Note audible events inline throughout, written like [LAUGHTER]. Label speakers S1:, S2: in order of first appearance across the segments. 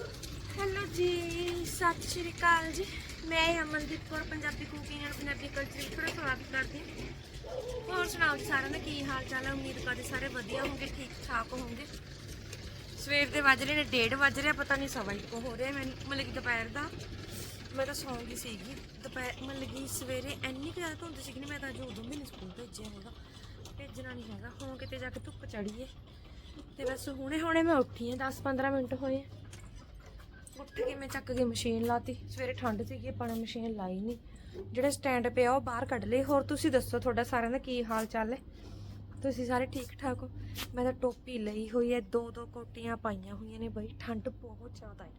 S1: Hello ਜੀ, ਸਤਿ ਸ਼੍ਰੀ ਅਕਾਲ ਜੀ। ਮੈਂ Amandeep Kaur, Punjabi cooking and Punjabi culture ਵਿੱਚ ਤੁਹਾਡਾ ਸਵਾਗਤ ਕਰਦੀ ਹਾਂ। ਹੋਰ ਸੁਣਾਓ ਜੀ ਸਾਰਿਆਂ ਦਾ ਕੀ ਹਾਲ ਚਾਲ ਹੈ ਉਮੀਦ ਕਰਦੇ ਸਾਰੇ ਵਧੀਆ ਹੋਣਗੇ, ਠੀਕ ਠਾਕ ਹੋਣਗੇ। ਸਵੇਰ ਦੇ ਵੱਜ ਰਹੇ ਨੇ 1:30 ਵੱਜ ਰਿਹਾ, ਪਤਾ ਨਹੀਂ ਸਵਾ ਇੱਕ ਹੋ ਰਿਹਾ। ਮੈਨੂੰ ਮਤਲਬ ਕਿ ਦੁਪਹਿਰ ਦਾ, ਮੈਂ ਤਾਂ ਸੌਂ ਗਈ ਸੀਗੀ। ਦੁਪਹਿਰ, ਮਤਲਬ ਕਿ ਸਵੇਰੇ ਇੰਨੀ ਕੁ ਜ਼ਿਆਦਾ ਧੁੰਦ ਸੀਗੀ ਨਾ, ਮੈਂ ਤਾਂ ਅੱਜ ਉਦੋਂ ਵੀ ਨਹੀਂ ਸਕੂਲ ਭੇਜਿਆ ਹੈਗਾ। ਭੇਜਣਾ ਨਹੀਂ ਹੈਗਾ। ਹੁਣ ਕਿਤੇ ਜਾ ਕੇ ਧੁੱਪ ਚੜੀਏ ਤੇ ਬਸ ਹੁਣੇ ਹੁਣੇ ਮੈਂ ਉੱਠੀ ਹਾਂ 10-15 ਮਿੰਟ ਹੋਏ ਆ। ਉੱਠ ਕੇ ਮੈਂ ਚੱਕ ਕੇ ਮਸ਼ੀਨ ਲਾਤੀ। ਸਵੇਰੇ ਠੰਡ ਸੀਗੀ, ਆਪਾਂ ਨੇ ਮਸ਼ੀਨ ਲਾਈ ਨਹੀਂ ਜਿਹੜਾ ਸਟੈਂਡ ਪਿਆ ਉਹ ਬਾਹਰ ਕੱਢ ਲਏ। ਹੋਰ ਤੁਸੀਂ ਦੱਸੋ, ਤੁਹਾਡਾ ਸਾਰਿਆਂ ਦਾ ਕੀ ਹਾਲ ਚਾਲ ਹੈ? ਤੁਸੀਂ ਸਾਰੇ ਠੀਕ ਠਾਕ ਹੋ? ਮੈਂ ਤਾਂ ਟੋਪੀ ਲਈ ਹੋਈ ਹੈ, ਦੋ ਦੋ ਕੋਟੀਆਂ ਪਾਈਆਂ ਹੋਈਆਂ ਨੇ ਬਈ। ਠੰਡ ਬਹੁਤ ਜ਼ਿਆਦਾ ਹੈ।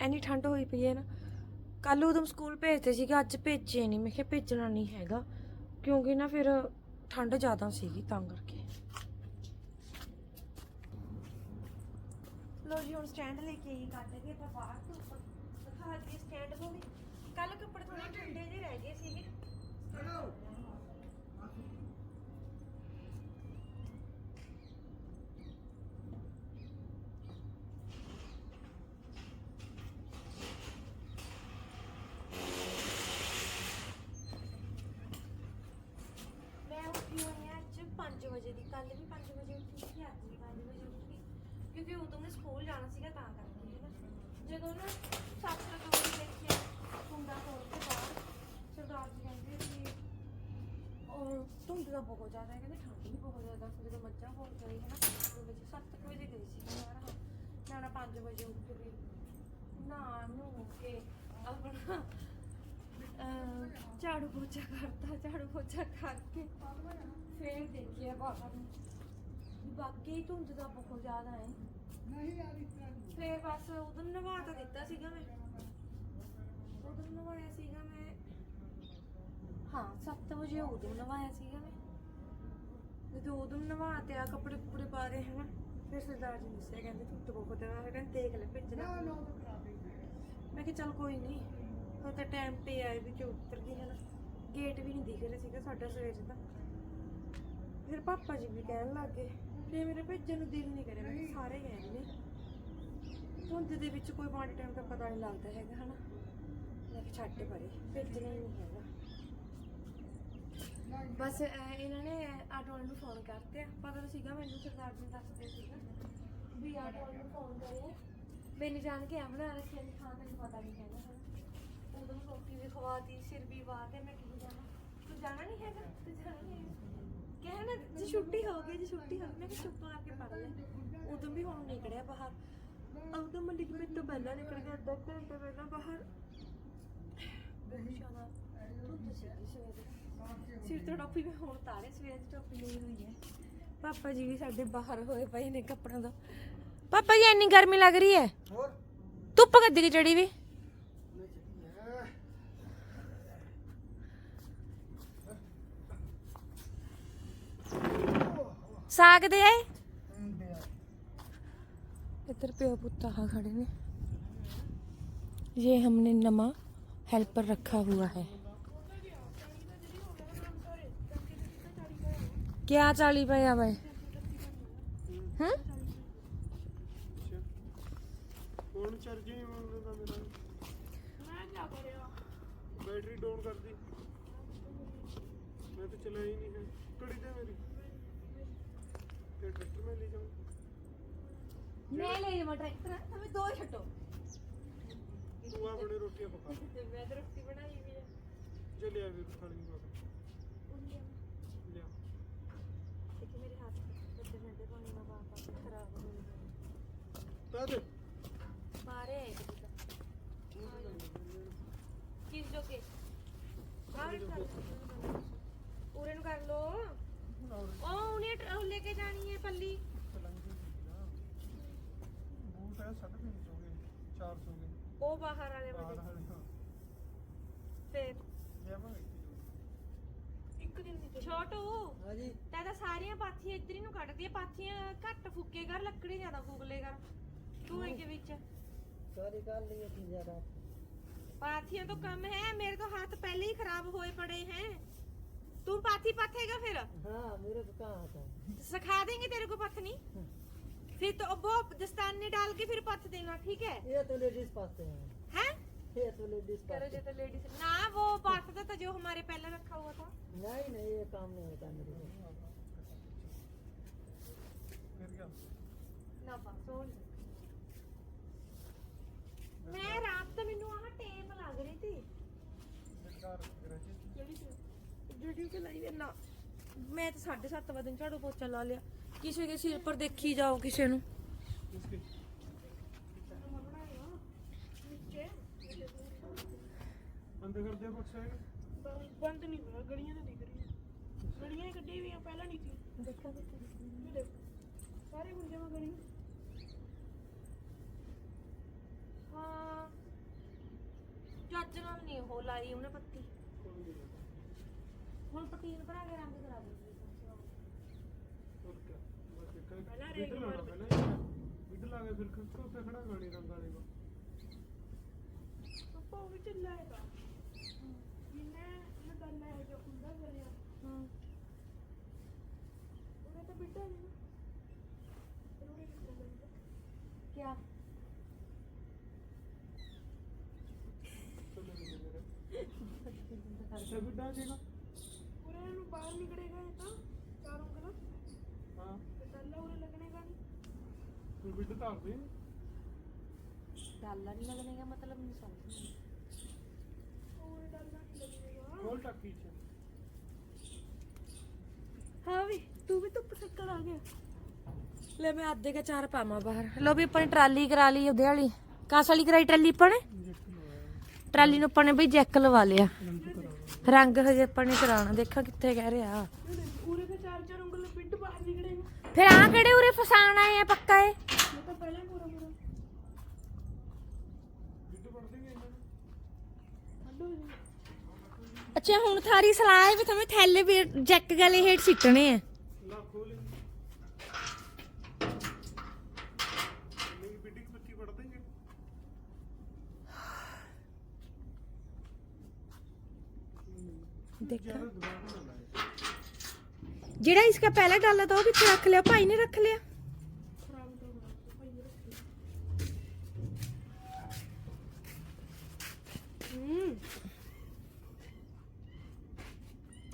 S1: ਐਨੀ ਠੰਡ ਹੋਈ ਪਈ ਹੈ ਨਾ। ਕੱਲ ਉਦੋਂ ਸਕੂਲ ਭੇਜਦੇ ਸੀਗੇ, ਅੱਜ ਭੇਜੇ ਨਹੀਂ ਮੈਂ ਕਿਹਾ ਭੇਜਣਾ ਨਹੀਂ ਹੈਗਾ। ਕਿਉਂਕਿ ਨਾ ਫਿਰ ਠੰਡ ਜ਼ਿਆਦਾ ਸੀਗੀ, ਤਾਂ ਕਰਕੇ। ਲੋ ਜੀ ਹੁਣ ਸਟੈਂਡ ਲੈ ਕੇ ਆਈ ਕੱਢ ਕੇ ਆਪਾਂ ਬਾਹਰ ਧੁੱਪ ਦਿਖਾ ਦਈਏ ਸਟੈਂਡ ਨੂੰ ਵੀ। ਕੱਲ ਕੱਪੜੇ ਥੋੜੇ ਠੰਡੇ ਜਿਹੇ ਰਹਿ ਗਏ ਸੀਗੇ। ਮੈਂ ਉੱਠੀ ਹੋਈ ਹਾਂ ਅੱਜ 5 ਵਜੇ ਦੀ ਕੱਲ ਵੀ 5 ਵਜੇ ਉੱਠੀ ਸੀ ਅੱਜ ਵੀ 5 ਵਜੇ ਉੱਠੀ ਕਿਉਂਕਿ ਉਦੋਂ ਮੈਂ ਸਕੂਲ ਜਾਣਾ ਸੀਗਾ ਤਾਂ ਕਰਕੇ ਹੈ ਨਾ ਜਦੋਂ ਨਾ ਸੱਤ ਵਜੇ ਦੇਖਿਆ ਕੁੰਡਾ ਖੋਲ ਕੇ ਬਾਹਰ, ਸਰਦਾਰ ਜੀ ਕਹਿੰਦੇ ਸੀ ਔਰ ਧੁੰਦ ਦਾ ਬਹੁਤ ਜ਼ਿਆਦਾ ਹੈ, ਕਹਿੰਦੇ ਠੰਡ ਵੀ ਬਹੁਤ ਜ਼ਿਆਦਾ ਸੀ ਜਦੋਂ ਮੱਝਾਂ ਹੋ ਗਈ ਹੈ ਨਾ ਸੱਤ ਵਜੇ ਸੱਤ ਕੁ ਵਜੇ ਗਈ ਸੀ ਮੈਂ ਯਾਰ ਮੈਂ ਨਾ 5 ਵਜੇ ਉੱਠ ਗਈ ਨਾ ਨੂੰ ਕੇ ਆਪਣਾ ਝਾੜੂ ਪੋਚਾ ਕਰਤਾ, ਝਾੜੂ ਪੋਚਾ ਕਰਕੇ। ਫੇਰ ਦੇਖਿਆ ਬਾਹਰ ਨੂੰ। ਬਾਕੀ ਧੁੰਦ ਦਾ ਬਹੁਤ ਜ਼ਿਆਦਾ ਹੈ। ਫੇਰ ਬਸ ਉਦੋਂ ਨਵਾ ਤਾਂ ਦਿੱਤਾ ਸੀਗਾ ਮੈਂ। ਉਦੋਂ ਨਵਾਇਆ ਸੀਗਾ ਮੈਂ। ਹਾਂ 7 ਵਜੇ ਉਦੋਂ ਨਵਾਇਆ ਸੀਗਾ ਮੈਂ। ਜਦੋਂ ਉਦੋਂ ਨਵਾ ਤੇ ਆ ਕੱਪੜੇ ਕੁਪੜੇ ਪਾ ਦੇ ਹਨਾ ਫਿਰ ਸਰਦਾਰ ਜੀ ਦੱਸਿਆ ਕਹਿੰਦੇ ਧੁੰਦ ਬਹੁਤ ਹੈ। ਮੈਂ ਕਹਿੰਦੇ ਦੇਖ ਲੈ ਭੇਜਣਾ ਮੈਂ ਕਿਹਾ ਚੱਲ ਕੋਈ ਨਹੀਂ। ਉਹ ਤਾਂ ਟਾਈਮ ਤੇ ਆਏ ਵਿੱਚ ਉਤਰ ਗਈ ਹਨਾ। ਗੇਟ ਵੀ ਨਹੀਂ ਦਿਖ ਰਿਹਾ ਸੀਗਾ ਸਾਡਾ ਸਵੇਰ ਦਾ। ਫਿਰ ਪਾਪਾ ਜੀ ਵੀ ਕਹਿਣ ਲੱਗੇ ਤੇ ਮੇਰੇ ਭੇਜਣ ਨੂੰ ਦਿਲ ਨਹੀਂ ਕਰਿਆ। ਮੈਂ ਕਿਹਾ ਸਾਰੇ ਗਏ ਨੇ। ਧੁੰਦ ਦੇ ਵਿੱਚ ਕੋਈ ਮਾੜੇ ਟਾਈਮ ਦਾ ਪਤਾ ਨਹੀਂ ਲੱਗਦਾ ਹੈਗਾ ਹਨਾ? ਮੈਂ ਕਿਹਾ ਛੱਡ ਪਰੇ ਭੇਜਣਾ ਹੀ ਨਹੀਂ ਹੈਗਾ। ਬਸ ਅਹ, ਇਹਨਾਂ ਨੇ ਆਟੋ ਨੂੰ ਫੋਨ ਕਰਤੇ ਪਤਾ ਤਾਂ ਸੀਗਾ ਮੈਨੂੰ ਸਰਦਾਰ ਜੀ ਨੇ ਦੱਸਦੇ ਸੀਗਾ। ਵੀ ਆਟੋ ਨੂੰ ਫੋਨ ਕਰਿਆ ਮੈਨੂੰ ਜਾਣ ਕੇ ਆ ਬਣਾ ਰੱਖਿਆ ਨਹੀਂ ਖਾਣ ਤੈਨੂੰ ਪਤਾ ਨਹੀਂ ਹੈਗਾ ਹਨਾ? ਉਦੋਂ ਰੋਟੀ ਵੀ ਖਵਾਤੀ ਸਿਰ ਵੀ ਵਾਹ ਤੇ ਮੈਂ ਕਿਹਨੂੰ ਜਾਣਾ ਤੂੰ ਜਾਣਾ ਨਹੀਂ ਹੈਗਾ? ਤੂੰ ਜਾਣਾ ਨਹੀਂ ਹੈਗਾ। ਕਹਿਣਾ ਜੇ ਛੁੱਟੀ ਹੋ ਗਈ ਜੇ ਛੁੱਟੀ ਹੋ ਗਈ ਮੈਂ ਕਿਹਾ ਚੁੱਪ ਕਰਕੇ ਪੜ ਲੈ। ਉਦੋਂ ਵੀ ਹੁਣ ਨਿਕਲਿਆ ਬਾਹਰ। ਉਦੋਂ ਮਲਿਕ ਮੇਰੇ ਤੋਂ ਪਹਿਲਾਂ ਨਿਕਲ ਗਿਆ ਅੱਧਾ ਘੰਟਾ ਪਹਿਲਾਂ ਬਾਹਰ। ਬਹੁਤ ਜ਼ਿਆਦਾ ਧੁੰਦ ਸੀਗੀ ਸਵੇਰੇ ਸਿਰ ਤੋਂ ਟੋਪੀ ਵੀ ਹੁਣ ਤਾਰੇ ਸਵੇਰ ਦੀ ਟੋਪੀ ਲਈ ਹੋਈ ਹੈ। ਪਾਪਾ ਜੀ ਵੀ ਸਾਡੇ ਬਾਹਰ ਹੋਏ ਪਏ ਨੇ ਕੱਪੜਿਆਂ ਦਾ ਪਾਪਾ ਜੀ ਇੰਨੀ ਗਰਮੀ ਲੱਗ ਰਹੀ ਹੈ?
S2: ਹੋਰ?
S1: ਧੁੱਪ ਗੱਦੀ ਦੀ ਚੜੀ ਵੀ। ਸਾਗ ਦੇ ਆਏ इधर पे पुत्ता हा खड़े ने ये हमने नमा हेल्पर रखा हुआ है क्या चाली पाया भाई हैं
S2: ਫੋਨ ਚਾਰਜਿੰਗ ਮੰਗਦਾ ਮੇਰਾ ਮੈਂ ਕੀ ਕਰਿਆ ਬੈਟਰੀ ਡਾਊਨ ਕਰਦੀ ਮੈਂ ਤਾਂ ਚਲਾਈ ਨਹੀਂ ਹੈ ਘੜੀ ਤੇ ਟਰੈਕਟਰ ਮੈਂ ਲੈ ਜਾਵਾਂ?
S1: ਮੈਂ ਲੈ ਜਾਵਾਂ ਟਰੈਕਟਰ ਤੁਸੀਂ ਦੋ ਛੱਡੋ।
S2: ਤੂੰ ਆਪਣੇ ਰੋਟੀਆਂ ਪਕਾ। [LAUGHS]
S1: ਤੇ ਮੈਂ ਤਾਂ ਰੋਟੀ ਬਣਾਈ ਵੀ ਹੈ
S2: ਜੇ ਲਿਆ ਵੀ ਥਾਲੀ ਨੂੰ ਪਕਾ
S1: ਲਿਆ। ਇੱਕ ਮੇਰੇ ਹੱਥ ਬੱਦੇ ਮੈਂ ਦੇ ਪਾਣੀ ਦਾ ਬਾਪਾ ਖਰਾਬ ਹੋ
S2: ਗਿਆ
S1: ਤਾਂ ਦੇ। ਮਾਰੇ ਕਿਸ ਜੋਗੇ ਬਾਹਰ ਕਰ ਉਰੇ ਨੂੰ ਕਰ ਲੋ ਲੈ ਕੇ ਜਾਣੀ ਹੈ ਪੱਲੀ? ਉਹ ਬਾਹਰ ਵਾਲੇ
S2: ਬਾਹਰ
S1: ਤੇ ਛੋਟੂ
S2: ਹਾਂਜੀ।
S1: ਤੈ ਸਾਰੀਆਂ ਪਾਥੀਆਂ ਇੱਧਰ ਹੀ ਨੂੰ ਕੱਢਦੀ ਆ ਪਾਥੀਆਂ ਘੱਟ ਫੁੱਕੇ ਕਰ ਲੱਕੜੀ ਜ਼ਿਆਦਾ ਫੂਕਲੇ ਕਰ। ਧੂਏ ਕੇ ਵਿੱਚ।
S2: ਸਾਰੀ ਗੱਲ ਨਹੀਂ ਹੈ ਜ਼ਿਆਦਾ।
S1: ਪਾਥੀਆਂ ਤੋਂ ਕੰਮ ਹੈ ਮੇਰੇ ਤੋਂ ਹੱਥ ਪਹਿਲੇ ਹੀ ਖਰਾਬ ਹੋਏ ਪੜੇ ਹੈ। तू पाथी पथेगा फिर
S2: हाँ मेरे को कहाँ आता है
S1: सिखा देंगे तेरे को पथनी फिर तो वो दस्ताने डाल के फिर पथ देना ठीक है
S3: ये तो लेडीज पाते हैं
S1: हैं
S3: ये तो लेडीज
S1: करो
S3: पाते
S1: जो तो लेडीज ना वो बांटता था जो हमारे पहले रखा हुआ था
S3: नहीं नहीं ये काम नहीं होता मेरे से
S4: ਫਿਰ ਗਿਆ
S1: ਨਾ ਬਸ ਉਹ ਨੀ। ਮੈਂ ਰਾਤ ਤਾਂ ਮੈਨੂੰ ਆਹ ਟੇਪ ਲੱਗ ਰਹੀ ਸੀ
S4: ਸਰਕਾਰ
S1: ਜਿਹੜੀ ਤੇ ਲਾਈ ਨਾ। ਮੈਂ ਤਾਂ 7:30 ਵਜੇ ਝਾੜੂ ਪੋਚਾ ਲਾ ਲਿਆ। ਕਿਸੇ ਦੇ ਸਿਰ ਪਰ ਦੇਖੀ ਜਾਓ ਕਿਸੇ ਨੂੰ।
S4: ਬੰਦ ਕਰ ਦਿਆ ਬਕਸਾ ਹੈ
S5: ਬੰਦ ਨਹੀਂ ਹੋਇਆ ਗਲੀਆਂ ਤਾਂ ਦਿਖ ਰਹੀਆਂ। ਗਲੀਆਂ ਹੀ ਕੱਢੀ ਹੋਈਆਂ ਪਹਿਲਾਂ ਨਹੀਂ ਸੀ।
S1: ਦੇਖਾ
S5: ਇਹ ਦੇਖ ਸਾਰੇ ਹੁਣ ਜਮਾ ਗਲੀਆਂ
S1: ਹਾਂ। ਚੱਜ ਨਾਲ ਨਹੀਂ ਉਹ ਲਾਈ ਉਹਨੇ ਪੱਤੀ। ਹੁਣ ਪਤੀਨ ਭਰਾ ਕੇ ਰੰਗ ਕਰਾ ਦੇ
S5: ਪਹਿਲਾਂ
S4: ਰੇਟ
S5: ਰੇਟ
S4: ਲਾਉਣਾ ਪਹਿਲਾਂ। ਬਿੱਡ ਲਾ ਕੇ ਫਿਰ ਖੁਦ ਉੱਤੇ ਖੜਾ ਗਾਣੀ ਰੰਗ ਵਾਲੇ ਕੋ
S5: ਪਪਾ ਉਹ ਵੀ ਚੱਲਾ ਹੈਗਾ। ਜਿੰਨੇ ਮੈਂ ਗੱਲ ਹੈ ਜੋ ਹੁੰਦਾ ਕਰਿਆ।
S1: ਹਾਂ।
S5: ਉਹਨੇ ਤਾਂ ਬਿੱਟਾ ਨਹੀਂ। ਉਹਨੇ ਕਿੱਥੇ ਲੱਗਦਾ
S1: ਕੀ
S4: ਅੱਛਾ ਬਿੱਡਾ ਜੇਗਾ
S5: ਪੂਰੇ ਨੂੰ ਬਾਹਰ ਨਿਕਲੇਗਾ ਇਹ ਤਾਂ ਚਾਰ ਉਂਗਲਾਂ।
S4: ਹਾਂ।
S5: ਤੇ ਡੱਲਾ ਉਰੇ ਲੱਗਣੇਗਾ ਨਹੀਂ
S4: ਤੂੰ ਬਿੱਡ ਧਾਰ ਦੇ
S1: ਡਾਲਾ ਨਹੀਂ ਲੱਗਣੇ ਦਾ ਮਤਲਬ ਨਹੀਂ ਸਮਝ
S5: ਉਹ ਡੱਲਾ ਨਹੀਂ ਲੱਗੇਗਾ
S4: ਖੋਲ ਟੱਕੀ ਚ।
S1: ਹਾਂ ਵੀ ਤੂੰ ਵੀ ਧੁੱਪ ਸੱਕਰ ਆ ਗਿਆ। ਲੈ ਮੈਂ ਅੱਧੇ ਕਾ ਚਾਰ ਪਾਵਾਂ ਬਾਹਰ। ਲੋ ਵੀ ਆਪਾਂ ਨੇ ਟਰਾਲੀ ਕਰਾ ਲਈ ਉਹਦੇ ਵਾਲੀ। ਕਾਸ ਵਾਲੀ ਕਰਾਈ ਟਰਾਲੀ ਆਪਾਂ ਨੇ? ਟਰਾਲੀ ਨੂੰ ਆਪਾਂ ਨੇ ਬਈ ਜੈਕ ਲਵਾ ਲਿਆ।
S4: ਰੰਗ
S1: ਹਜੇ ਆਪਾਂ ਨੇ ਕਰਾਉਣਾ, ਦੇਖਾਂ ਕਿੱਥੇ ਕਹਿ ਰਿਹਾ।
S5: ਉਰੇ ਤੇ ਚਾਰ ਚਾਰ ਉਂਗਲਾਂ ਬਿੱਟ ਬਾਹਰ ਨਿਕਲੇਗਾ
S1: ਫਿਰ ਆ ਕਿਹੜੇ ਉਰੇ ਫਸਾਣਾ ਆਏ ਪੱਕਾ ਏ
S5: ਮੈਂ ਤਾਂ ਪਹਿਲਾਂ ਪੂਰਾ ਪੂਰਾ
S1: ਅੱਛਾ, ਹੁਣ ਥਾਰੀ ਸਲਾਹ ਹੈ ਵੀ ਤੁਹਾਨੂੰ ਥੈਲੇ ਵੀ ਜੈਕ ਗਲੇ ਹੇਠ ਸਿੱਟਣੇ ਆ
S4: ਲਾ ਖੋਲ ਨਹੀਂ ਬਿੱਡੀ ਕੀ ਪੱਤੀ ਪੜ ਦੇਗੇ
S1: ਕਿੱਥੇ ਰੱਖ ਲਿਆ ਭਾਈ ਨੇ ਰੱਖ ਲਿਆ
S5: ਖਰਾਬ ਤਾਂ ਹੋਣਾ ਭਾਈ ਇਹ ਰੱਖੀ
S1: ਹੂੰ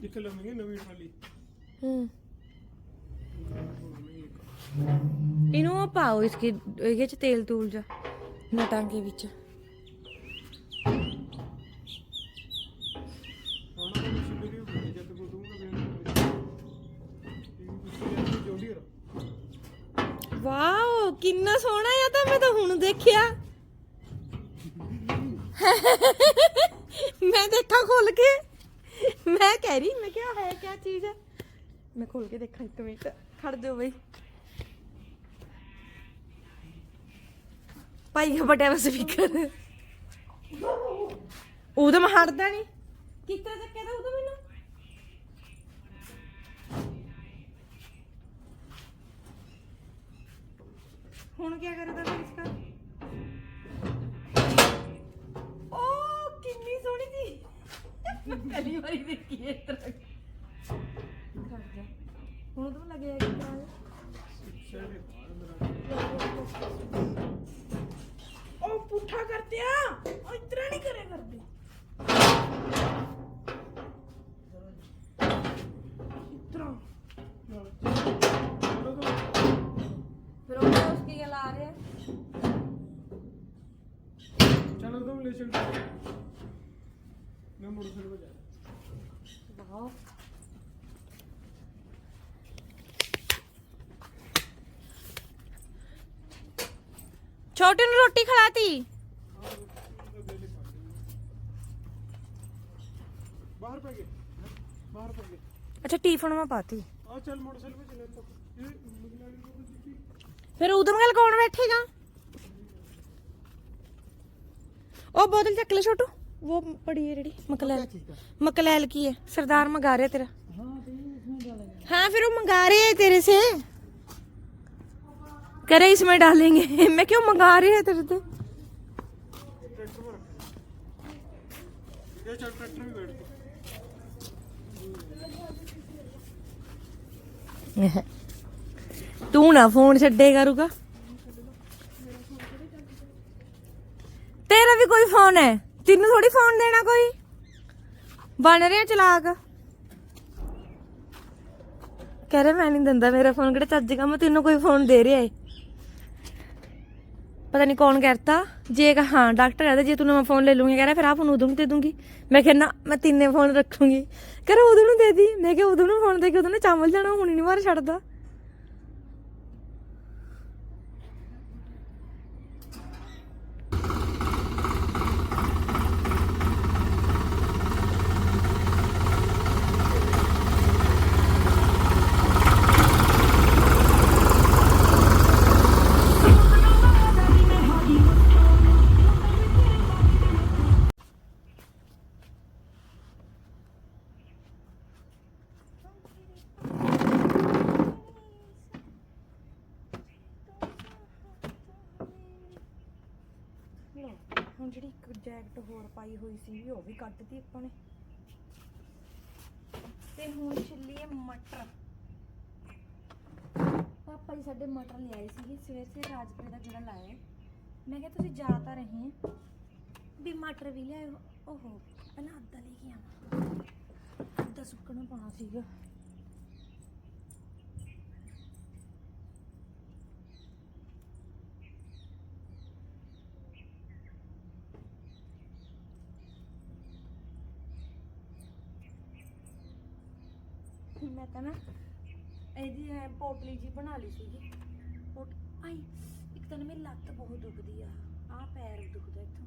S4: ਇੱਕ ਲਵਾਂਗੇ ਨਵੀਂ ਟਰਾਲੀ।
S1: ਹੂੰ। ਇਹਨੂੰ ਪਾਓ ਇਸਕੇ ਇਹਦੇ ਚ ਤੇਲ ਤੂਲ ਜਾ। ਨਟਾਂਗੇ ਵਿੱਚ। ਮੈਂ ਦੇਖਾ ਖੋਲ ਕੇ। ਮੈਂ ਕਹਿ ਰਹੀ, ਮੈਂ ਕਿਹਾ ਹੈ ਕੀ ਚੀਜ਼? ਹੈ ਮੈਂ ਖੋਲ ਕੇ ਦੇਖਾਂ ਇੱਕ ਮਿੰਟ। ਖੜ ਦਿਓ ਬਈ। ਭਾਈ ਦਾ ਬਟਿਆ ਵਾ ਸਪੀਕਰ ਉਹਦਾ ਮੈਂ ਹਟਦਾ ਨਹੀਂ ਕਿਸ ਚੱਕਿਆ ਤਾਂ ਉਹਦਾ ਮੈਨੂੰ? ਹੁਣ ਕੀ ਕਰਦਾ ਫਿਰ ਇਸਕਾ ਮੈਂ ਪਹਿਲੀ ਵਾਰੀ ਦੇਖੀ ਹੈ ਇਸ ਤਰ੍ਹਾਂ ਖੜ ਜਾ। ਹੁਣ ਤਾਂ ਲੱਗਿਆ ਕਿ ਤਰ੍ਹਾਂ
S4: ਸ਼ਾਇਦ
S5: ਉਹ ਪੁੱਠਾ ਕਰਤੇ ਆ। ਉਹ ਇਤਰਾ ਨਹੀਂ ਕਰੇ ਕਰਦੇ। ਇਤਰਾ।
S1: ਫਿਰ ਉਹ ਉਸकी ਗੱਲ ਆ ਰਿਹਾ?
S4: ਚਲੋ ਤੁਮ ਲੈ ਚਲ ਮੈਂ ਮੋਟਰਸਾਈਕਲ पे
S1: ਦਿਖਾਓ ਛੋਟੇ ਨੂੰ ਰੋਟੀ ਖਿਲਾਤੀ।
S4: ਬਾਹਰ ਪੈ ਗਏ। ਬਾਹਰ ਪੈ ਗਏ।
S1: ਅੱਛਾ ਟੀਫਨ ਮੈਂ ਪਾਤੀ।
S4: ਆ ਚੱਲ ਮੋਟਰਸਾਈਕਲ ਤੇ ਚਲੇ।
S1: ਫਿਰ ਉਦਮ ਗੱਲ ਕੌਣ ਬੈਠੇਗਾ? ਉਹ ਬੋਤਲ ਚੱਕ ਲੈ ਛੋਟੂ। वो पड़ी है रेडी। मकलैल। मकलैल की है। सरदार मंगा रहे तेरा।
S3: हाँ
S1: फिर वो मंगा रहे हैं तेरे से। करे इसमें डालेंगे। [LAUGHS] मैं क्यों मंगा रहे हैं तेरे से? तू ना फ़ोन छे करूगा। तेरा भी कोई फ़ोन है? ਤੈਨੂੰ ਥੋੜੀ ਫੋਨ ਦੇਣਾ ਕੋਈ? ਬਣ ਰਿਹਾ ਚਲਾਕ। ਕਹਿ ਰਿਹਾ ਮੈਂ ਨਹੀਂ ਦਿੰਦਾ ਮੇਰਾ ਫੋਨ ਕਿਹੜਾ ਚੱਜ ਕਾ ਮੈਂ ਤੈਨੂੰ ਕੋਈ ਫੋਨ ਦੇ ਰਿਹਾ ਏ। ਪਤਾ ਨਹੀਂ ਕੌਣ ਕਰਤਾ ਜੇ ਕਹਾ ਹਾਂ ਡਾਕਟਰ ਕਹਿੰਦਾ ਜੇ ਤੂੰ ਨਵਾਂ ਫੋਨ ਲੈ ਲੂੰਗੀ ਕਹਿ ਰਿਹਾ, ਫਿਰ ਆਪ ਨੂੰ ਉਦੋਂ ਨੂੰ ਦੇ ਦੂੰਗੀ। ਮੈਂ ਕਿਹਾ, ਨਾ, ਮੈਂ ਤਿੰਨੇ ਫੋਨ ਰੱਖੂੰਗੀ। ਕਹਿ ਰਿਹਾ, ਉਦੋਂ ਨੂੰ ਦੇ ਦੀ। ਮੈਂ ਕਿਹਾ, ਉਦੋਂ ਨੂੰ ਫੋਨ ਦੇ ਕੇ ਉਦੋਂ ਨੇ ਚਾਵਲ ਜਾਣਾ ਹੁਣ ਨਹੀਂ ਮਾਰ ਛੱਡਦਾ। ਪਾਈ ਉਹ ਵੀ ਕੱਢਤੀ ਆਪਾਂ ਨੇ। ਤੇ ਹੁਣ ਚੱਲੀਏ ਮਟਰ। ਪਾਪਾ ਜੀ ਸਾਡੇ ਮਟਰ ਲਿਆਏ ਸੀਗੇ, ਸਵੇਰ ਸੇ ਰਾਜਪੁਰੇ ਦਾ ਜਿਹੜਾ ਲਾਇਆ ਮੈਂ ਕਿਹਾ ਤੁਸੀਂ ਜਾ ਤਾਂ ਰਹੇ ਵੀ ਮਟਰ ਵੀ ਲਿਆਏ ਓਹੋ, ਪਹਿਲਾਂ ਅੱਧਾ ਲੈ ਕੇ ਆਵਾਂ। ਅੱਧਾ ਸੁੱਕਣਾ ਪਾਉਣਾ ਸੀਗਾ। ਮੈਂ ਤਾਂ ਨਾ ਇਹਦੀ ਐਂ ਪੋਟਲੀ ਜੀ ਬਣਾ ਲਈ ਸੀਗੀ। ਪੋਟ ਆਈ, ਇੱਕ ਤਾਂ ਨਾ ਮੇਰੀ ਲੱਤ ਬਹੁਤ ਦੁਖਦੀ ਆ। ਆਹ ਪੈਰ ਦੁਖਦਾ ਇੱਥੋਂ।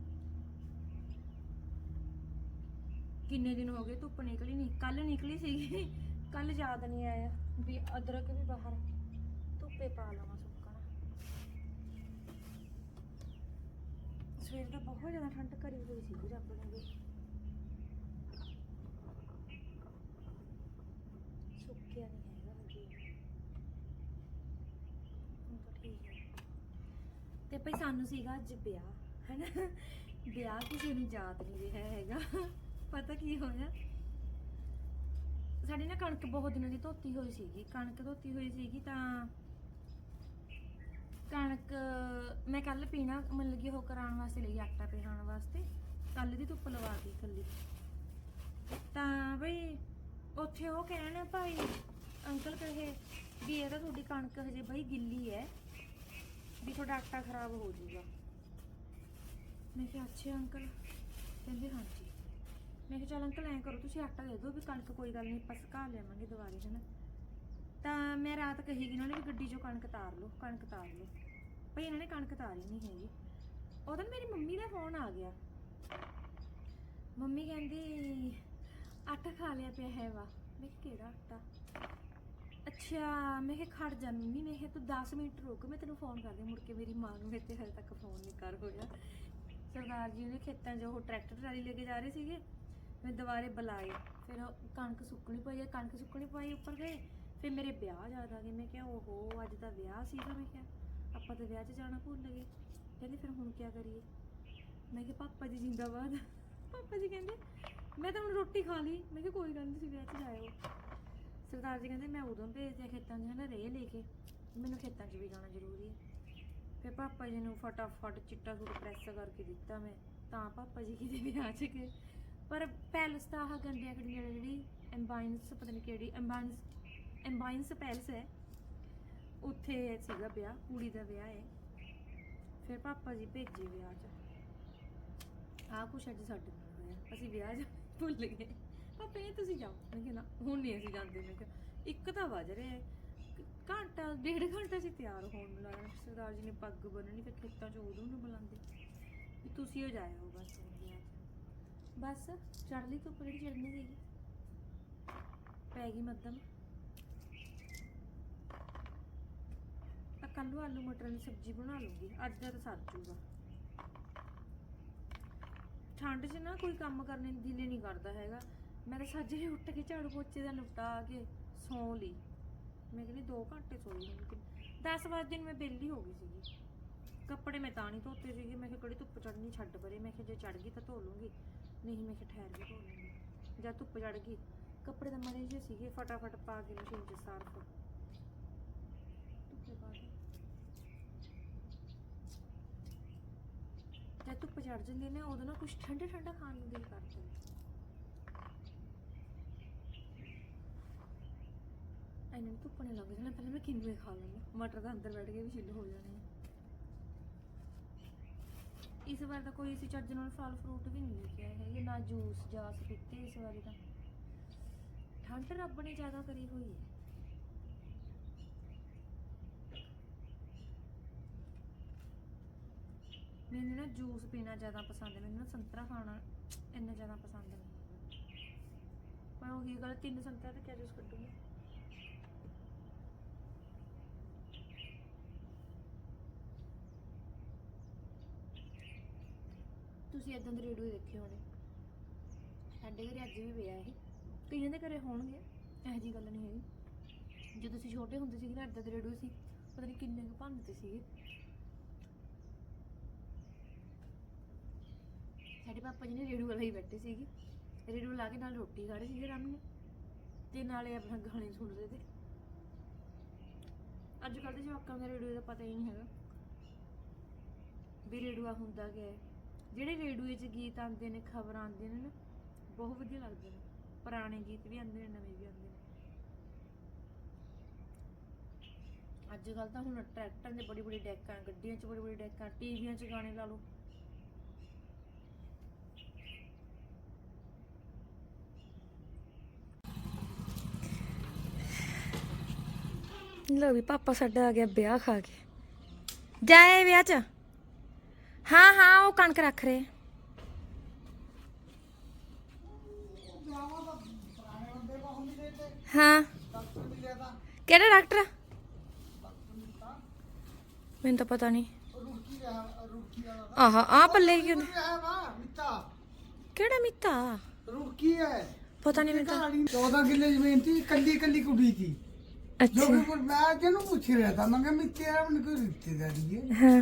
S1: ਕਿੰਨੇ ਦਿਨ ਹੋ ਗਏ ਧੁੱਪ ਨਿਕਲੀ ਨਹੀਂ। ਕੱਲ ਨਿਕਲੀ ਸੀਗੀ। ਕੱਲ ਯਾਦ ਨਹੀਂ ਆਇਆ ਵੀ ਅਦਰਕ ਵੀ ਬਾਹਰ ਧੁੱਪੇ ਪਾ ਲਵਾਂ ਸੁੱਕਣਾ। ਸਵੇਰ ਦਾ ਬਹੁਤ ਜ਼ਿਆਦਾ ਠੰਡ ਕਰੀ ਹੋਈ ਸੀ ਰੱਬ ਨੇ ਵੀ ਸੁੱਕਿਆ ਨਹੀਂ ਹੈਗਾ ਹਜੇ ਹੁਣ ਤਾਂ ਠੀਕ ਹੈ ਤੇ ਭਈ ਸਾਨੂੰ ਸੀਗਾ ਅੱਜ ਵਿਆਹ, ਹੈਨਾ? ਵਿਆਹ ਕਿਸੇ ਨੂੰ ਯਾਦ ਨਹੀਂ ਰਿਹਾ ਹੈਗਾ। ਪਤਾ ਕੀ ਹੋਇਆ? ਸਾਡੀ ਨਾ ਕਣਕ ਬਹੁਤ ਦਿਨਾਂ ਦੀ ਧੋਤੀ ਹੋਈ ਸੀਗੀ। ਕਣਕ ਧੋਤੀ ਹੋਈ ਸੀਗੀ ਤਾਂ ਕਣਕ ਮੈਂ ਕੱਲ ਪੀਣਾ, ਮਤਲਬ ਕਿ ਉਹ ਕਰਾਉਣ ਵਾਸਤੇ ਲਈ, ਆਟਾ ਪਿਹਾਉਣ ਵਾਸਤੇ। ਕੱਲ ਦੀ ਧੁੱਪ ਲਵਾ ਕੇ ਕੱਲੀ ਤਾਂ ਬਈ ਉੱਥੇ ਉਹ ਕਹਿਣ ਭਾਈ, ਅੰਕਲ ਕਹੇ ਵੀ ਇਹ ਤਾਂ ਤੁਹਾਡੀ ਕਣਕ ਹਜੇ ਬਈ ਗਿੱਲੀ ਹੈ। ਵੀ ਤੁਹਾਡਾ ਆਟਾ ਖਰਾਬ ਹੋ ਜਾਊਗਾ। ਮੈਂ ਕਿਹਾ, ਅੱਛਾ ਅੰਕਲ। ਕਹਿੰਦੇ, ਹਾਂਜੀ। ਮੈਂ ਕਿਹਾ, ਚੱਲ ਅੰਕਲ, ਐਂ ਕਰੋ, ਤੁਸੀਂ ਆਟਾ ਦੇ ਦਿਓ ਵੀ ਕਣਕ ਕੋਈ ਗੱਲ ਨਹੀਂ, ਆਪਾਂ ਸੁਕਾ ਲਿਆਵਾਂਗੇ ਦੁਬਾਰੇ, ਹਨਾ। ਤਾਂ ਮੈਂ ਰਾਤ ਕਹੀ ਗਈ ਇਹਨਾਂ ਨੇ, ਵੀ ਗੱਡੀ 'ਚੋਂ ਕਣਕ ਤਾਰ ਲਓ, ਕਣਕ ਤਾਰ ਲਓ। ਭਈ, ਇਹਨਾਂ ਨੇ ਕਣਕ ਤਾਰੀ ਨਹੀਂ ਹੈਗੀ। ਉਦੋਂ ਮੇਰੀ ਮੰਮੀ ਦਾ ਫੋਨ ਆ ਗਿਆ। ਮੰਮੀ ਕਹਿੰਦੀ, ਆਟਾ ਖਾ ਲਿਆ ਪਿਆ ਹੈ ਵਾ। ਮੈਂ ਕਿਹੜਾ ਆਟਾ? ਅੱਛਾ, ਮੈਂ ਕਿਹਾ ਖੜ ਜਾ ਮੰਮੀ, ਮੈਂ ਕਿਹਾ ਤੂੰ 10 ਮਿੰਟ ਰੁਕ, ਮੈਂ ਤੈਨੂੰ ਫੋਨ ਕਰਦੀ ਹਾਂ। ਮੁੜ ਕੇ ਮੇਰੀ ਮਾਂ ਨੂੰ ਇੱਥੇ ਹਜੇ ਤੱਕ ਫੋਨ ਨਹੀਂ ਕਰ ਹੋਇਆ। ਸਰਦਾਰ ਜੀ ਉਹਨੇ ਖੇਤਾਂ 'ਚ ਉਹ ਟਰੈਕਟਰ ਟਰਾਲੀ ਲੈ ਕੇ ਜਾ ਰਹੇ ਸੀਗੇ, ਮੈਂ ਦੁਬਾਰੇ ਬੁਲਾਏ, ਫਿਰ ਉਹ ਕਣਕ ਸੁੱਕਣੀ ਪਈ ਹੈ ਕਣਕ ਸੁੱਕਣੀ ਪਾਈ ਉੱਪਰ ਗਏ, ਫਿਰ ਮੇਰੇ ਵਿਆਹ ਯਾਦ ਆ ਗਏ, ਮੈਂ ਕਿਹਾ ਓਹੋ, ਅੱਜ ਤਾਂ ਵਿਆਹ ਸੀਗਾ, ਮੈਂ ਕਿਹਾ, ਆਪਾਂ ਤਾਂ ਵਿਆਹ 'ਚ ਜਾਣਾ ਭੁੱਲ ਗਏ। ਕਹਿੰਦੇ ਫਿਰ ਹੁਣ ਕੀ ਕਰੀਏ? ਮੈਂ ਕਿਹਾ ਪਾਪਾ ਜੀ ਜਿੰਦਾਬਾਦ, ਪਾਪਾ ਜੀ ਕਹਿੰਦੇ, ਮੈਂ ਤਾਂ ਹੁਣ ਰੋਟੀ ਖਾ ਲਈ, ਮੈਂ ਕਿਹਾ ਕੋਈ ਗੱਲ ਨਹੀਂ ਤੁਸੀਂ ਵਿਆਹ 'ਚ ਜਾਇਓ। ਸਰਦਾਰ ਜੀ ਕਹਿੰਦੇ ਮੈਂ ਉਦੋਂ ਭੇਜਦੇ ਖੇਤਾਂ 'ਚ, ਹਨਾ, ਰੇਹ ਲੈ ਕੇ। ਮੈਨੂੰ ਖੇਤਾਂ 'ਚ ਵੀ ਜਾਣਾ ਜ਼ਰੂਰੀ ਹੈ। ਫਿਰ ਪਾਪਾ ਜੀ ਨੂੰ ਫਟਾਫਟ ਚਿੱਟਾ ਸੂਟ ਪ੍ਰੈਸ ਕਰਕੇ ਦਿੱਤਾ ਮੈਂ, ਤਾਂ ਪਾਪਾ ਜੀ ਕਿਤੇ ਵਿਆਹ 'ਚ ਗਏ ਪਰ ਪੈਲਸ ਤਾਂ ਆਹ ਗੰਡਿਆ ਖੜੀਆਂ ਜਿਹੜੀ ਐਮਬਾਈਨਸ ਪਤਾ ਨਹੀਂ ਕਿਹੜੀ ਐਮਬਾਈਨਸ ਐਮਬਾਈਨਸ ਪੈਲਸ ਹੈ। ਉੱਥੇ ਸੀਗਾ ਵਿਆਹ, ਕੁੜੀ ਦਾ ਵਿਆਹ ਹੈ। ਫਿਰ ਪਾਪਾ ਜੀ ਭੇਜੇ ਵਿਆਹ 'ਚ। ਆਹ ਕੁਛ ਅੱਜ ਸਾਡੇ ਨਾਲ ਹੋਇਆ, ਅਸੀਂ ਵਿਆਹ 'ਚ ਭੁੱਲ ਗਏ। ਪਾਪਾ ਇਹ ਤੁਸੀਂ ਜਾਓ। ਮੈਂ ਕਿਹਾ, ਨਾ, ਹੁਣ ਨਹੀਂ ਅਸੀਂ ਜਾਂਦੇ। ਮੈਂ ਕਿਹਾ, ਇੱਕ ਤਾਂ ਵੱਜ ਰਿਹਾ ਹੈ। ਘੰਟਾ, ਡੇਢ ਘੰਟਾ ਸੀ ਤਿਆਰ ਹੋਣ ਨੂੰ ਲੱਗਣਾ ਸਰਦਾਰ ਜੀ ਨੇ ਪੱਗ ਬੰਨਣੀ ਫਿਰ ਖੇਤਾਂ 'ਚ ਉਦੋਂ ਨੂੰ ਬੁਲਾਉਂਦੇ। ਵੀ ਤੁਸੀਂ ਹੋ ਜਾਇਓ ਬਸ ਵਿਆਹ ਬਸ ਚੜ ਲਈ ਧੁੱਪ ਜਿਹੜੀ ਚੜਨੀ ਸੀਗੀ। ਪੈ ਗਈ ਮੱਧਮ। ਤਾਂ ਕੱਲ੍ਹ ਨੂੰ ਆਲੂ ਮਟਰ ਦੀ ਸਬਜ਼ੀ ਬਣਾ ਲੂੰਗੀ ਅੱਜ ਦਾ ਤਾਂ ਸਰ ਜੂਗਾ। ਠੰਡ 'ਚ ਨਾ ਕੋਈ ਕੰਮ ਕਰਨੇ ਨੂੰ ਦਿਲ ਨਹੀਂ ਕਰਦਾ ਹੈਗਾ। ਮੈਂ ਤਾਂ ਸਾਜਰੇ ਉੱਠ ਕੇ ਝਾੜੂ ਪੋਚੇ ਦਾ ਨਿਪਟਾ ਕੇ ਸੌਂ ਲਈ। ਮੈਂ ਕਹਿੰਦੀ 2 ਘੰਟੇ ਸੋਈ ਮੈਂ 10 ਵਜੇ ਨੂੰ, ਮੈਂ ਬੇਲੀ ਹੋ ਗਈ ਸੀਗੀ। ਕੱਪੜੇ ਮੈਂ ਤਾਂ ਨਹੀਂ ਧੋਤੇ ਸੀਗੇ, ਮੈਂ ਕਿਹਾ ਕਿਹੜੀ ਧੁੱਪ ਚੜਨੀ ਛੱਡ ਪਰੇ। ਮੈਂ ਕਿਹਾ ਜੇ ਚੜ ਗਈ ਤਾਂ ਧੋ ਲੂੰਗੀ, ਨਹੀਂ ਮੈਂ ਕਿਹਾ ਠਹਿਰ ਕੇ ਧੋ ਲੂੰਗੀ। ਜਦ ਧੁੱਪ ਚੜ ਗਈ, ਕੱਪੜੇ ਤਾਂ ਮਰੇ ਜੇ ਸੀਗੇ, ਫਟਾਫਟ ਪਾ ਕੇ ਮਸ਼ੀਨ 'ਚ ਸਰਫ। ਕੇ। ਜਦ ਧੁੱਪ ਚੜ ਜਾਂਦੀ ਨਾ, ਉਦੋਂ ਨਾ ਕੁਝ ਠੰਡਾ ਠੰਡਾ ਖਾਣ ਨੂੰ ਦਿਲ ਕਰਦਾ। ਇਹਨਾਂ ਨੂੰ ਧੁੱਪ ਨਹੀਂ ਲੱਗ ਜਾਣਾ, ਪਹਿਲਾਂ ਮੈਂ ਕਿੰਨੇ ਖਾ ਲੈਂਦੀ ਮਟਰ ਤਾਂ ਅੰਦਰ ਬੈਠ ਕੇ ਵੀ ਛਿੱਲ ਹੋ ਜਾਣੇ ਆ। ਇਸ ਵਾਰ ਤਾਂ ਕੋਈ ਅਸੀਂ ਚੱਜ ਨਾਲ ਫਲ ਫਰੂਟ ਵੀ ਨਹੀਂ ਲੈ ਕੇ ਆਏ ਹੈਗੇ, ਨਾ ਜੂਸ ਜਾਸ ਪੀਤੇ ਇਸ ਵਾਰੀ ਤਾਂ। ਠੰਡ ਰੱਬ ਨੇ ਜ਼ਿਆਦਾ ਕਰੀ ਹੋਈ ਹੈ। ਮੈਨੂੰ ਨਾ ਜੂਸ ਪੀਣਾ ਜ਼ਿਆਦਾ ਪਸੰਦ ਹੈ, ਮੈਨੂੰ ਨਾ ਸੰਤਰਾ ਖਾਣਾ ਇੰਨਾ ਜ਼ਿਆਦਾ ਪਸੰਦ ਨਹੀਂ। ਪਰ ਉਹੀ ਗੱਲ ਤਿੰਨ ਸੰਤਰਾ ਤੇ ਕਿਆ ਜੂਸ ਕੱਢੂਗੀ। ਤੁਸੀਂ ਇਦਾਂ ਦੇ ਰੇਡੀਓ ਦੇਖੇ ਹੋਣੇ। ਸਾਡੇ ਘਰੇ ਅੱਜ ਵੀ ਪਿਆ ਇਹ ਕਈਆਂ ਦੇ ਘਰੇ ਹੋਣਗੇ, ਇਹੋ ਜੀ ਗੱਲ ਨਹੀਂ ਹੈਗੀ। ਜਦੋਂ ਅਸੀਂ ਛੋਟੇ ਹੁੰਦੇ ਸੀ ਨਾ ਇਦਾਂ ਦੇ ਰੇਡੀਓ ਸੀ। ਪਤਾ ਨਹੀਂ ਕਿੰਨੇ ਕੁ ਭੰਨਦੇ ਸੀਗੇ। ਸਾਡੇ ਪਾਪਾ ਜੀ ਨੇ ਰੇਡੀਓ ਲਾਈ ਬੈਠੇ ਸੀਗੇ। ਰੇਡੀਓ ਲਾ ਕੇ ਨਾਲ ਰੋਟੀ ਖਾ ਰਹੇ ਸੀਗੇ ਰਾਮ ਨੇ। ਤੇ ਨਾਲੇ ਆਪਣਾ ਗਾਣੇ ਸੁਣਦੇ ਤੇ ਅੱਜ ਕੱਲ੍ਹ ਦੇ ਜਵਾਕਾਂ ਦਾ ਰੇਡੀਓ ਦਾ ਪਤਾ ਹੀ ਨਹੀਂ ਹੈਗਾ। ਵੀ ਰੇਡੀਓ ਹੁੰਦਾ ਕੀ ਜਿਹੜੇ ਰੇਡੀਓ 'ਚ ਗੀਤ ਆਉਂਦੇ ਨੇ, ਖਬਰਾਂ ਆਉਂਦੇ ਨੇ ਨਾ, ਬਹੁਤ ਵਧੀਆ ਲੱਗਦੇ ਨੇ। ਪੁਰਾਣੇ ਗੀਤ ਵੀ ਆਉਂਦੇ ਨੇ, ਨਵੇਂ ਵੀ ਆਉਂਦੇ ਨੇ। ਅੱਜ ਕੱਲ੍ਹ ਤਾਂ ਹੁਣ ਟਰੈਕਟਰਾਂ ਦੇ ਬੜੀ ਬੜੀ ਡੈਕਾਂ, ਗੱਡੀਆਂ 'ਚ ਬੜੀ ਬੜੀ ਡੈਕਾਂ, ਟੀਵੀਆਂ 'ਚ ਗਾਣੇ ਲਾ ਲਓ। ਲੋ ਵੀ ਪਾਪਾ ਸਾਡਾ ਆ ਗਿਆ ਵਿਆਹ ਖਾ ਕੇ। ਜਾਏ ਵਿਆਹ 'ਚ। ਹਾਂ ਹਾਂ ਉਹ ਕਣਕ ਰੱਖ ਰਹੇ। ਹਾਂ। ਕਿਹੜਾ ਡਾਕਟਰ ਮੈਨੂੰ ਤਾਂ ਪਤਾ ਨਹੀਂ। ਆਹਾ ਆ ਪੱਲੇ ਕਿਉਂ ਕਿਹੜਾ ਮਿੱਤਾ?
S2: ਰੁਕੀ ਹੈ
S1: ਪਤਾ ਨਹੀਂ ਮੈਨੂੰ ਤਾਂ।
S2: 14 ਕਿੱਲੇ ਜ਼ਮੀਨ ਸੀ ਕੱਲੀ ਕੱਲੀ ਕੁੜੀ ਸੀ।
S1: ਅੱਛਾ।
S2: ਮੈਂ ਜਿਹਨੂੰ ਪੁੱਛ ਰਿਹਾ ਤਾਂ? ਮੈਂ ਕਿਹਾ ਮਿੱਤੇ ਆ ਮੈਨੂੰ ਕੋਈ ਰਿਸ਼ਤੇਦਾਰੀ
S1: ਹੈ। ਹਾਂ।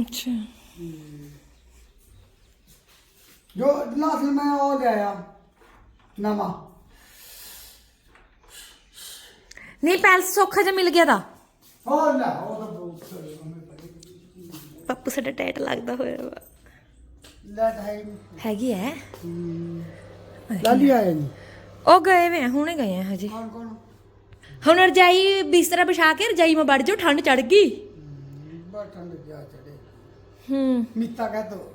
S2: ਅੱਛਾ। ਜੋ ਲਾਸਲ ਮੈਂ
S1: ਉਹ ਲੈ ਆ ਨਵਾਂ। ਨਹੀਂ ਪੈਲਸ ਜਿਹਾ
S2: ਮਿਲ ਗਿਆ ਦਾ ਹੋਰ ਨਾ ਉਹ ਤਾਂ ਬਹੁਤ
S1: ਪੱਪੂ ਸਾਡਾ ਟਾਈਟ ਲੱਗਦਾ ਹੋਇਆ ਵਾ। ਹੈਗੀ। ਐ?
S2: ਲਾਲੀ ਆਇਆ ਜੀ
S1: ਉਹ ਗਏ ਵੇ ਹੁਣੇ ਗਏ ਆ ਹਜੇ। ਹੁਣ ਰਜਾਈ ਬਿਸਤਰਾ ਵਿਛਾ ਕੇ ਰਜਾਈ ਮੈਂ ਵੜ ਜਾਓ ਠੰਡ ਚੜ ਗਈ।
S2: ਬੜਾ ਠੰਡ ਗਿਆ ਚ
S1: ਹੂੰ।
S2: ਮੀਤਾ ਕਹਿ ਦੋ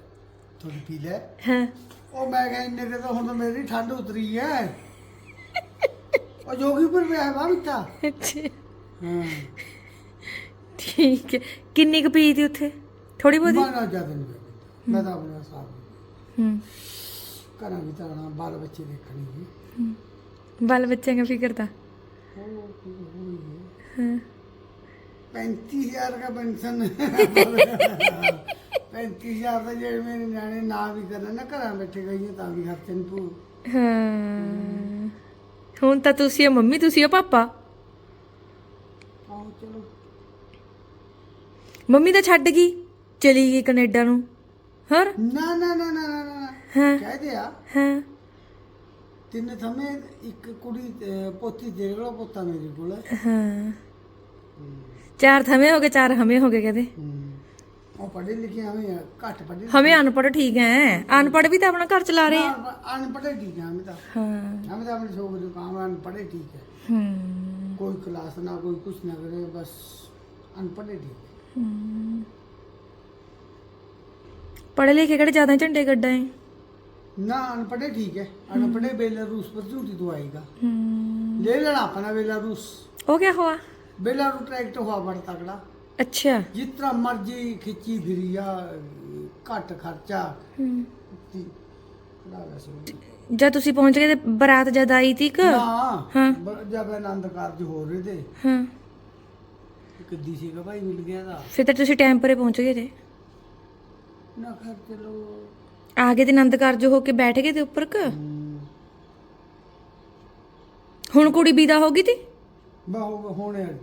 S2: ਥੋੜੀ ਪੀ ਲੈ।
S1: ਹਾਂ।
S2: ਉਹ ਮੈਂ ਕਿਹਾ ਇੰਨੇ ਤਾਂ ਹੁਣ ਮੇਰੀ ਠੰਡ ਉਤਰੀ ਐ। ਉਹ ਜੋਗੀ ਪਰ ਰਿਹਾ ਵਾ ਮੀਤਾ?
S1: ਅੱਛਾ।
S2: ਹਾਂ।
S1: ਠੀਕ ਕਿੰਨੀ ਕੁ ਪੀ ਤੀ ਉੱਥੇ? ਥੋੜੀ ਬਹੁਤੀ?
S2: ਮੈਂ ਤਾਂ ਆਪਣੇ ਹਿਸਾਬ
S1: ਹੂੰ।
S2: ਘਰਾਂ ਵੀ ਤਾਣਾ ਬਾਲ ਬੱਚੇ ਦੇਖਣੇ ਜੀ
S1: ਬਾਲ ਬੱਚਿਆਂ ਦਾ ਫਿਕਰ ਤਾਂ?
S2: ਉਹ ਕੀ ਹੋਈ ਹੈ?
S1: ਹਾਂ।
S2: 35000 ਦਾ ਪੈਨਸ਼ਨ। [LAUGHS] 35000 ਦਾ ਜਿਹੜੇ ਮੇਰੇ ਨਿਆਣੇ ਨਾ ਵੀ ਕਰਨ ਨਾ ਘਰਾਂ ਬੈਠੇ ਗਈਆਂ ਤਾਂ ਵੀ ਖਰਚੇ ਨੂੰ ਪੂ
S1: ਹਾਂ। ਹੁਣ ਤਾਂ ਤੁਸੀਂ ਹੋ ਮੰਮੀ ਤੁਸੀਂ ਹੋ ਪਾਪਾ?
S2: ਚਲੋ।
S1: ਮੰਮੀ ਤਾਂ ਛੱਡ ਗਈ ਚਲੀ ਗਈ ਕੈਨੇਡਾ ਨੂੰ। ਹੋਰ?
S2: ਨਾ ਨਾ ਨਾ ਨਾ ਨਾ ਨਾ
S1: ਹਾਂ।
S2: ਕਹਿ ਦੇ ਆ
S1: ਹਾਂ।
S2: ਤਿੰਨ ਥਮੇ ਇੱਕ ਕੁੜੀ ਤੇ ਪੋਤੀ ਤੇਰੇ ਕੋਲ ਪੋਤਾ ਮੇਰੇ ਕੋਲ।
S1: ਹਾਂ। ਚਾਰ ਥਮੇ ਹੋ ਗਏ ਚਾਰ ਹਮੇ ਹੋ ਗਏ ਕਹਿੰਦੇ।
S2: ਹਮ, ਉਹ ਲਿਖੇ
S1: ਹਮੇ ਅਨਪੜ੍ਹ ਠੀਕ ਹੈ ਅਨਪੜ੍ਹ ਵੀ ਤਾਂ ਆਪਣਾ ਘਰ ਚਲਾ ਰਹੇ ਆ।
S2: ਅਨਪੜ੍ਹੇ ਠੀਕ ਆ ਹਮੇ ਤਾਂ।
S1: ਹਾਂ।
S2: ਹਮੇ ਤਾਂ ਆਪਣੇ ਸ਼ੌਕ ਦੁਕਾਨ ਅਨਪੜ੍ਹੇ ਠੀਕ ਹੈ
S1: ਹੂੰ।
S2: ਕੋਈ ਕਲਾਸ ਨਾ ਕੋਈ ਕੁਝ ਨਾ ਕਰੇ ਬਸ ਅਨਪੜ੍ਹੇ ਠੀਕ ਹੂੰ।
S1: ਪੜ੍ਹੇ ਲਿਖੇ ਕਿਹੜੇ ਜ਼ਿਆਦਾ ਝੰਡੇ ਗੱਡਾ ਹੈ
S2: ਨਾ ਅਨਪੜ੍ਹੇ ਠੀਕ ਹੈ ਅਨਪੜ੍ਹੇ ਬੇਲਾਰੂਸ ਪਰ ਝੂਠੀ ਦਵਾਈਗਾ
S1: ਹੂੰ।
S2: ਲੈ
S1: ਲੈਣਾ ਆਪਣਾ ਬੇਲਾਰੂਸ
S2: ਹੋ ਗਿਆ ਹੋਆ? ਬੇਲਾਰੂ ਟ੍ਰੈਕਟ
S1: ਹੋਆ
S2: ਬੜਾ ਤਕੜਾ। ਅੱਛਾ। ਜਿਤਨਾ ਮਰਜ਼ੀ ਖਿੱਚੀ
S1: ਫਿਰੀ
S2: ਆ ਘੱਟ ਖਰਚਾ।
S1: ਜਦ ਤੁਸੀਂ ਪਹੁੰਚ ਗਏ ਤੇ ਬਰਾਤ ਜਦ ਆਈ
S2: ਤੀਕ
S1: ਹਾਂ।
S2: ਹਾਂ ਜਦ ਕਾਰਜ ਹੋ ਰਹੇ ਤੇ।
S1: ਫਿਰ ਤਾਂ ਤੁਸੀਂ ਟਾਈਮ ਪਰੇ ਪਹੁੰਚ ਗਏ ਤੇ।
S2: ਨਾ ਘਰ ਚਲੋ
S1: ਆ ਗਏ ਆਨੰਦ ਕਾਰਜ ਹੋ ਕੇ ਬੈਠ ਗਏ ਤੇ ਉੱਪਰ ਕ? ਹੁਣ ਕੁੜੀ ਵਿਦਾ ਹੋ ਗਈ ਤੀ?
S2: ਬਾ ਹੋਣੇ ਆਈ